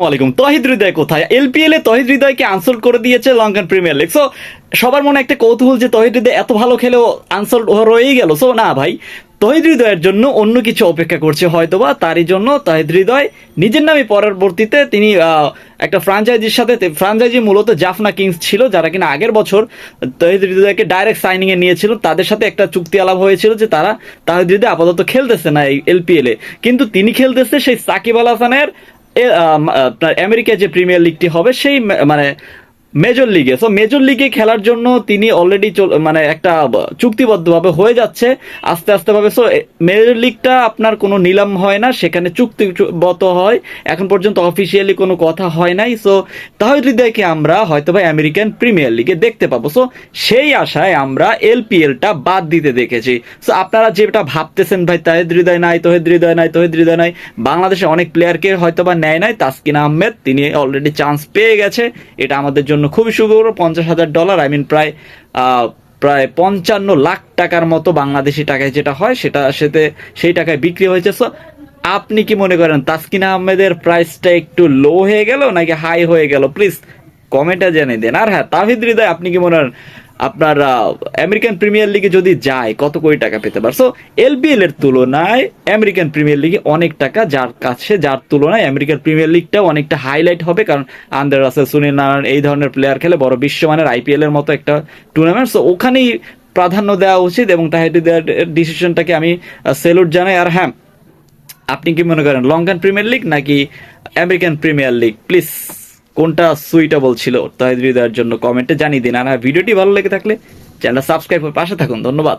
ওয়ালাইকুম তহিদ হৃদয় কোথায়? এলপিএল এ তহিদ হৃদয়কে আনসোল্ড করে দিয়েছে লঙ্কান প্রিমিয়ার লিগ সো সবার মনে একটা কৌতূহল যে তহিদ হৃদয় এত ভালো খেলেও আনসোল্ড রয়েই গেল। সো না ভাই, তহিদ হৃদয়ের জন্য অন্য কিছু অপেক্ষা করছে হয়তোবা, তারই জন্য তহিদ হৃদয় নিজের নামে পরবর্তীতে তিনি একটা ফ্রাঞ্চাইজির সাথে ফ্রাঞ্চাইজি মূলত জাফনা কিংস ছিল, যারা কিনা আগের বছর তহিদ হৃদয়কে ডাইরেক্ট সাইনিং এ নিয়েছিল। তাদের সাথে একটা চুক্তি আলাপ হয়েছিল যে তারা তাহিদ হৃদয় আপাতত খেলতেছে না এই এলপিএল কিন্তু তিনি খেলতেছে সেই সাকিব আল হাসানের আমেরিকায় যে প্রিমিয়ার লিগটি হবে সেই মানে মেজর লিগে সো মেজর লিগে খেলার জন্য তিনি অলরেডি মানে একটা চুক্তিবদ্ধভাবে হয়ে যাচ্ছে। আস্তে আস্তে ভাবে সো মেজর লিগটা আপনার কোনো নিলাম হয় না, সেখানে চুক্তিবদ্ধ হয়। এখন পর্যন্ত অফিসিয়ালি কোনো কথা হয় নাই। সো তাহলে হৃদয়কে আমরা হয়তো বা আমেরিকান প্রিমিয়ার লিগে দেখতে পাবো। সো সেই আশায় আমরা এলপিএলটা বাদ দিতে দেখেছি। সো আপনারা যেটা ভাবতেছেন, ভাই, তাহিদ হৃদয় নাই, তহিদ হৃদয় নাই, তহিদ হৃদয় নাই, বাংলাদেশে অনেক প্লেয়ারকে হয়তো বা নেয় নাই। তাসকিন আহমেদ, তিনি অলরেডি চান্স পেয়ে গেছে। এটা আমাদের জন্য খুবই সুখবর, পঞ্চাশ হাজার ডলার আই মিন প্রায় প্রায় পঞ্চান্ন লাখ টাকার মতো বাংলাদেশি টাকায় যেটা হয়, সেটা সেতে সেই টাকায় বিক্রি হয়েছে। সো আপনি কি মনে করেন, তাসকিনা আহমেদের প্রাইসটা একটু লো হয়ে গেল নাকি হাই হয়ে গেল? প্লিজ কমেন্টে জেনে দেন। আর হ্যাঁ তাহিদ হৃদয়, আপনি কি মনে করেন আপনার আমেরিকান প্রিমিয়ার লিগে যদি যায়, কত কোটি টাকা পেতে পারে? সো এলবিএল এর তুলনায় আমেরিকান প্রিমিয়ার লিগে অনেক টাকা যার কাছে, যার তুলনায় আমেরিকান প্রিমিয়ার লিগটাও অনেকটা হাইলাইট হবে। কারণ আন্দার রাসেল সুনীল নারায়ণ এই ধরনের প্লেয়ার খেলে বড় বিশ্বমানের আইপিএল এর মতো একটা টুর্নামেন্ট সো ওখানেই প্রাধান্য দেওয়া উচিত এবং তাহিদ ডিসিশনটাকে আমি সেলুট জানাই। আর হ্যাঁ আপনি কি মনে করেন লঙ্কান প্রিমিয়ার লিগ নাকি আমেরিকান প্রিমিয়ার লিগ প্লিজ কোনটা সুইটেবল ছিল তাহিদ হৃদয়ের জন্য কমেন্টে জানিয়ে দিন। আর হ্যাঁ, ভিডিওটি ভালো লেগে থাকলে চ্যানেল সাবস্ক্রাইব করে পাশে থাকুন। ধন্যবাদ।